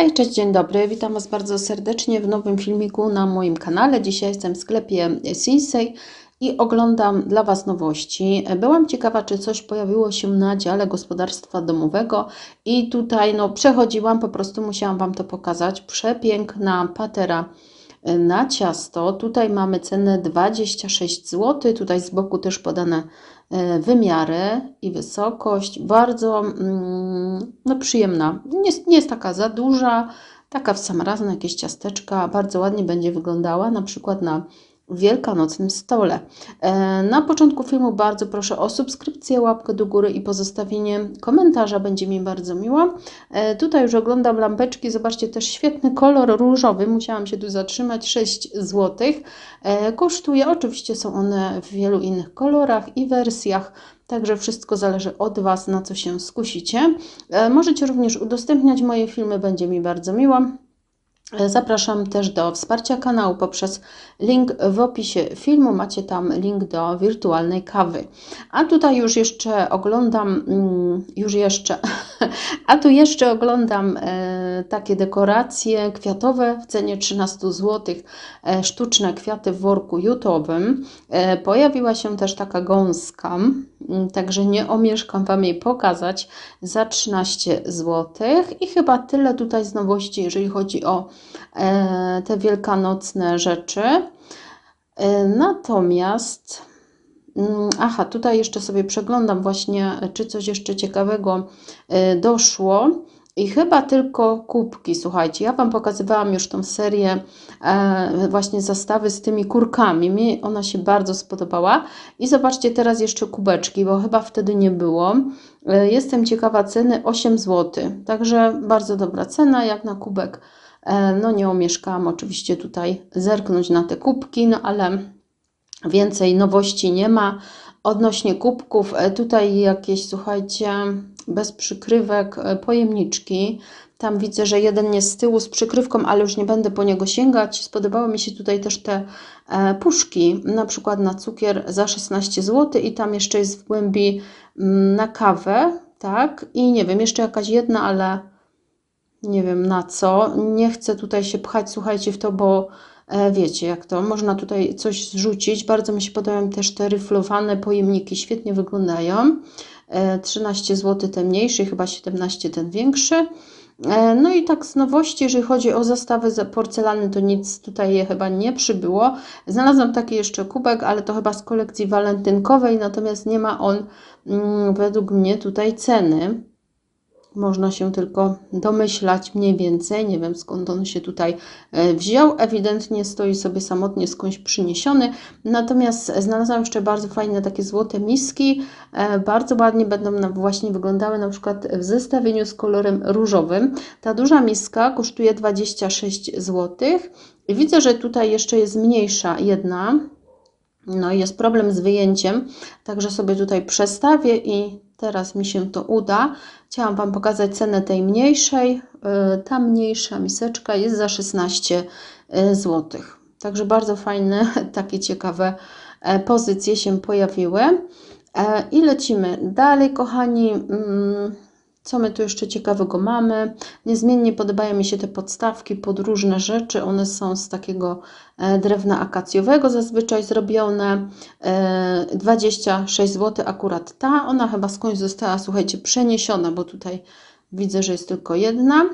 Hej, cześć, dzień dobry. Witam Was bardzo serdecznie w nowym filmiku na moim kanale. Dzisiaj jestem w sklepie Sinsei i oglądam dla Was nowości. Byłam ciekawa, czy coś pojawiło się na dziale gospodarstwa domowego i tutaj no, przechodziłam, po prostu musiałam Wam to pokazać. Przepiękna patera na ciasto. Tutaj mamy cenę 26 zł. Tutaj z boku też podane e, wymiary i wysokość. Bardzo mm, no, przyjemna. Nie, nie jest taka za duża, taka w sam raz na jakieś ciasteczka. Bardzo ładnie będzie wyglądała, na przykład na wielkanocnym stole. E, na początku filmu bardzo proszę o subskrypcję, łapkę do góry i pozostawienie komentarza, będzie mi bardzo miło. E, tutaj już oglądam lampeczki, zobaczcie też świetny kolor różowy, musiałam się tu zatrzymać, 6 zł. E, kosztuje, oczywiście są one w wielu innych kolorach i wersjach. Także wszystko zależy od Was, na co się skusicie. Możecie również udostępniać moje filmy, będzie mi bardzo miło. Zapraszam też do wsparcia kanału poprzez link w opisie filmu. Macie tam link do wirtualnej kawy. A tutaj już jeszcze oglądam, mm, już jeszcze, a tu jeszcze oglądam e, takie dekoracje kwiatowe w cenie 13 zł. E, sztuczne kwiaty w worku jutowym. E, pojawiła się też taka gąska, także nie omieszkam Wam jej pokazać za 13 zł. I chyba tyle tutaj z nowości, jeżeli chodzi o E, te wielkanocne rzeczy. E, natomiast, mm, aha, tutaj jeszcze sobie przeglądam właśnie, czy coś jeszcze ciekawego e, doszło. I chyba tylko kubki, słuchajcie, ja Wam pokazywałam już tą serię e, właśnie zastawy z tymi kurkami. Mi ona się bardzo spodobała. I zobaczcie teraz jeszcze kubeczki, bo chyba wtedy nie było. E, jestem ciekawa ceny 8 zł, także bardzo dobra cena jak na kubek E, no nie omieszkałam oczywiście tutaj zerknąć na te kubki, no ale więcej nowości nie ma. Odnośnie kubków, e, tutaj jakieś, słuchajcie, bez przykrywek e, pojemniczki. Tam widzę, że jeden jest z tyłu z przykrywką, ale już nie będę po niego sięgać. Spodobały mi się tutaj też te puszki, na przykład na cukier za 16 zł i tam jeszcze jest w głębi mm, na kawę, tak? I nie wiem, jeszcze jakaś jedna, ale nie wiem na co. Nie chcę tutaj się pchać, słuchajcie, w to, bo e, wiecie jak to, można tutaj coś zrzucić. Bardzo mi się podobają też te ryflowane pojemniki, świetnie wyglądają. E, 13 zł ten mniejszy, chyba 17 ten większy. E, no i tak z nowości, jeżeli chodzi o zestawy porcelany, to nic tutaj chyba nie przybyło. Znalazłam taki jeszcze kubek, ale to chyba z kolekcji walentynkowej, natomiast nie ma on mm, według mnie tutaj ceny. Można się tylko domyślać mniej więcej, nie wiem skąd on się tutaj e, wziął. Ewidentnie stoi sobie samotnie skądś przyniesiony. Natomiast znalazłam jeszcze bardzo fajne takie złote miski. E, bardzo ładnie będą właśnie wyglądały na przykład w zestawieniu z kolorem różowym. Ta duża miska kosztuje 26 zł. Widzę, że tutaj jeszcze jest mniejsza jedna. No i jest problem z wyjęciem, także sobie tutaj przestawię i teraz mi się to uda. Chciałam Wam pokazać cenę tej mniejszej. Y, ta mniejsza miseczka jest za 16 y, zł. Także bardzo fajne, takie ciekawe e, pozycje się pojawiły. E, I lecimy dalej, kochani. Co my tu jeszcze ciekawego mamy? Niezmiennie podobają mi się te podstawki pod różne rzeczy. One są z takiego e, drewna akacjowego zazwyczaj zrobione. 26 zł akurat ta. Ona chyba skądś została, słuchajcie, przeniesiona, bo tutaj widzę, że jest tylko jedna.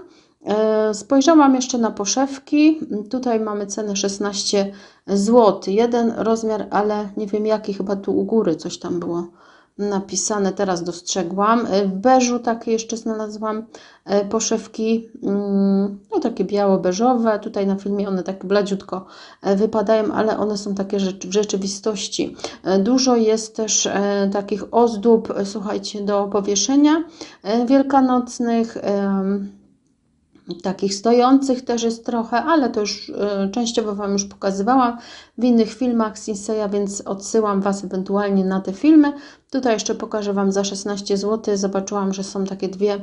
E, spojrzałam jeszcze na poszewki. Tutaj mamy cenę 16 zł. Jeden rozmiar, ale nie wiem jaki, chyba tu u góry coś tam było napisane, teraz dostrzegłam. W beżu takie jeszcze znalazłam e, poszewki, mm, no takie biało-beżowe. Tutaj na filmie one tak bladziutko e, wypadają, ale one są takie w rzeczywistości. E, dużo jest też takich ozdób, słuchajcie, do powieszenia wielkanocnych. Takich stojących też jest trochę, ale to już y, częściowo Wam już pokazywałam w innych filmach Sinseya, więc odsyłam Was ewentualnie na te filmy. Tutaj jeszcze pokażę Wam za 16 zł. Zobaczyłam, że są takie dwie,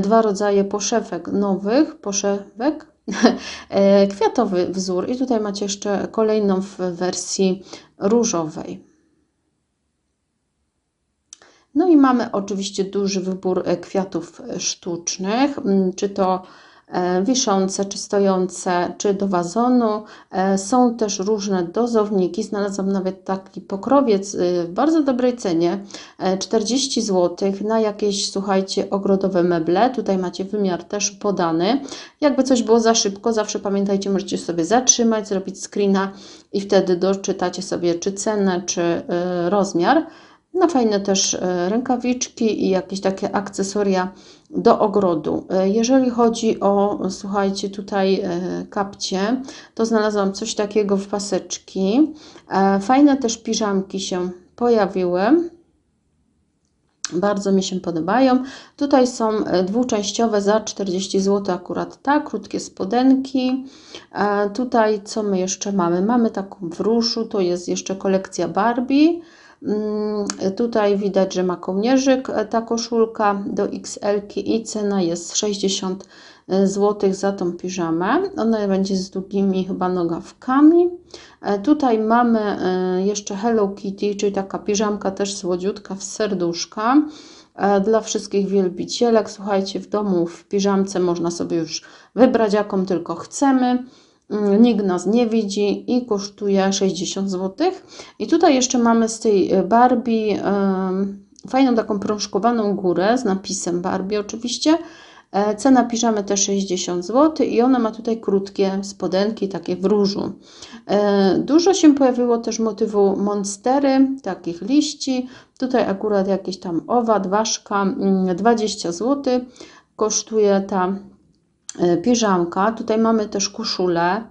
dwa rodzaje poszewek nowych, poszewek, e, kwiatowy wzór i tutaj macie jeszcze kolejną w wersji różowej. No i mamy oczywiście duży wybór e, kwiatów sztucznych, czy to e, wiszące czy stojące, czy do wazonu. E, Są też różne dozowniki. Znalazłam nawet taki pokrowiec y, w bardzo dobrej cenie, e, 40 zł na jakieś, słuchajcie, ogrodowe meble. Tutaj macie wymiar też podany. Jakby coś było za szybko, zawsze pamiętajcie, możecie sobie zatrzymać, zrobić screena i wtedy doczytacie sobie czy cenę, czy y, rozmiar. No fajne też e, rękawiczki i jakieś takie akcesoria do ogrodu. E, Jeżeli chodzi o, słuchajcie, tutaj e, kapcie, to znalazłam coś takiego w paseczki. E, Fajne też piżamki się pojawiły. Bardzo mi się podobają. Tutaj są dwuczęściowe za 40 zł akurat tak, krótkie spodenki. Tutaj co my jeszcze mamy? Mamy taką w różu, to jest jeszcze kolekcja Barbie. Mm, Tutaj widać, że ma kołnierzyk e, ta koszulka do XL i cena jest 60 zł za tą piżamę. Ona będzie z długimi chyba nogawkami. E, Tutaj mamy e, jeszcze Hello Kitty, czyli taka piżamka też słodziutka w serduszka. E, Dla wszystkich wielbicielek, słuchajcie, w domu w piżamce można sobie już wybrać jaką tylko chcemy. Mm, Nikt nas nie widzi i kosztuje 60 zł. I tutaj jeszcze mamy z tej e, Barbie fajną taką prążkowaną górę z napisem Barbie oczywiście. E, Cena piżamy też 60 zł i ona ma tutaj krótkie spodenki, takie w różu. E, Dużo się pojawiło też motywu monstery, takich liści. Tutaj akurat jakieś tam owad, ważka, mm, 20 zł kosztuje ta piżamka. Tutaj mamy też koszulę.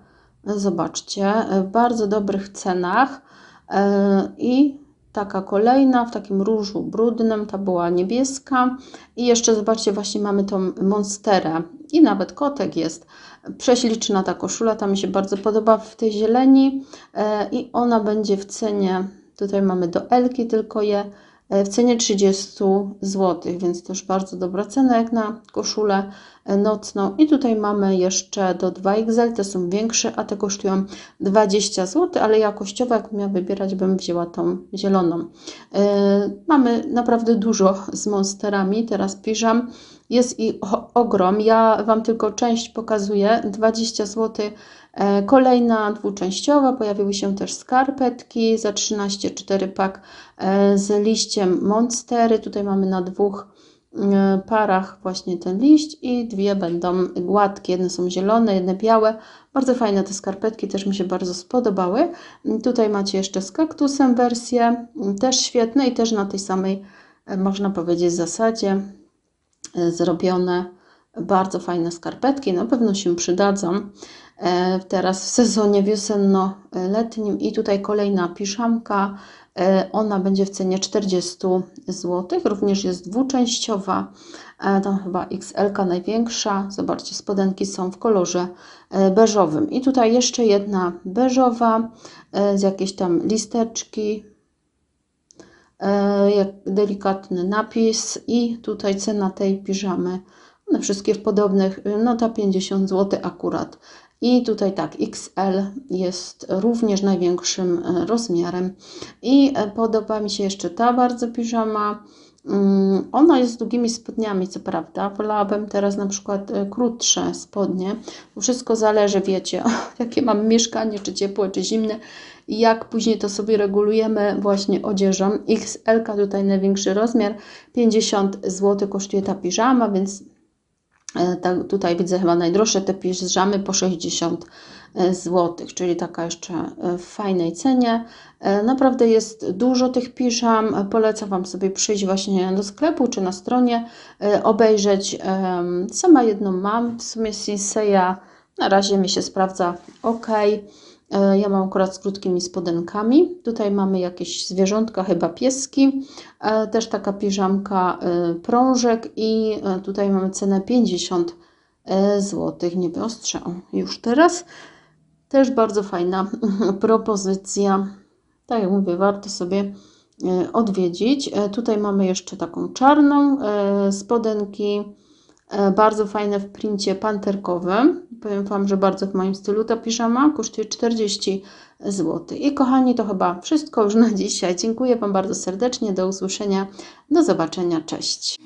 Zobaczcie, e, w bardzo dobrych cenach. E, I taka kolejna w takim różu brudnym, ta była niebieska. I jeszcze zobaczcie, właśnie mamy tą monsterę. I nawet kotek jest. Prześliczna ta koszula, ta mi się bardzo podoba w tej zieleni. E, I ona będzie w cenie, tutaj mamy do Elki tylko je, e, w cenie 30 zł, więc też bardzo dobra cena jak na koszulę e, nocną. I tutaj mamy jeszcze do 2XL, te są większe, a te kosztują 20 zł, ale jakościowo jak miała wybierać, bym wzięła tą zieloną. E, Mamy naprawdę dużo z monsterami, teraz piżam. Jest i ogrom. Ja Wam tylko część pokazuję. 20 zł. E, Kolejna dwuczęściowa. Pojawiły się też skarpetki za 13, 4 pak e, z liściem Monstery. Tutaj mamy na dwóch e, parach właśnie ten liść i dwie będą gładkie. Jedne są zielone, jedne białe. Bardzo fajne te skarpetki, też mi się bardzo spodobały. Tutaj macie jeszcze z kaktusem wersję, też świetne i też na tej samej, można powiedzieć, zasadzie zrobione. Bardzo fajne skarpetki, na pewno się przydadzą e, teraz w sezonie wiosenno-letnim. I tutaj kolejna piżamka. E, Ona będzie w cenie 40 zł. Również jest dwuczęściowa. E, Tam chyba XL największa. Zobaczcie, spodenki są w kolorze beżowym. I tutaj jeszcze jedna beżowa z jakieś tam listeczki delikatny napis i tutaj cena tej piżamy. One wszystkie w podobnych, no ta 50 zł akurat. I tutaj tak, XL jest również największym e, rozmiarem. I e, podoba mi się jeszcze ta bardzo piżama. Mm, Ona jest z długimi spodniami, co prawda. Wolałabym teraz na przykład e, krótsze spodnie. Wszystko zależy, wiecie, jakie mam mieszkanie, czy ciepłe, czy zimne. I jak później to sobie regulujemy właśnie odzieżą. XL tutaj największy rozmiar, 50 zł kosztuje ta piżama, więc e, ta, tutaj widzę chyba najdroższe te piżamy po 60 zł, czyli taka jeszcze e, w fajnej cenie. E, Naprawdę jest dużo tych piżam. Polecam Wam sobie przyjść właśnie do sklepu czy na stronie, e, obejrzeć. Sama jedną mam, w sumie Sinseya na razie mi się sprawdza ok. E, Ja mam akurat z krótkimi spodenkami. Tutaj mamy jakieś zwierzątka, chyba pieski. E, Też taka piżamka e, prążek i tutaj mamy cenę 50 zł. Nie wyostrzę o, już teraz. Też bardzo fajna propozycja. Tak jak mówię, warto sobie odwiedzić. Tutaj mamy jeszcze taką czarną spodenki. Bardzo fajne w princie panterkowym. Powiem Wam, że bardzo w moim stylu ta piżama kosztuje 40 zł. I kochani, to chyba wszystko już na dzisiaj. Dziękuję Wam bardzo serdecznie. Do usłyszenia. Do zobaczenia. Cześć.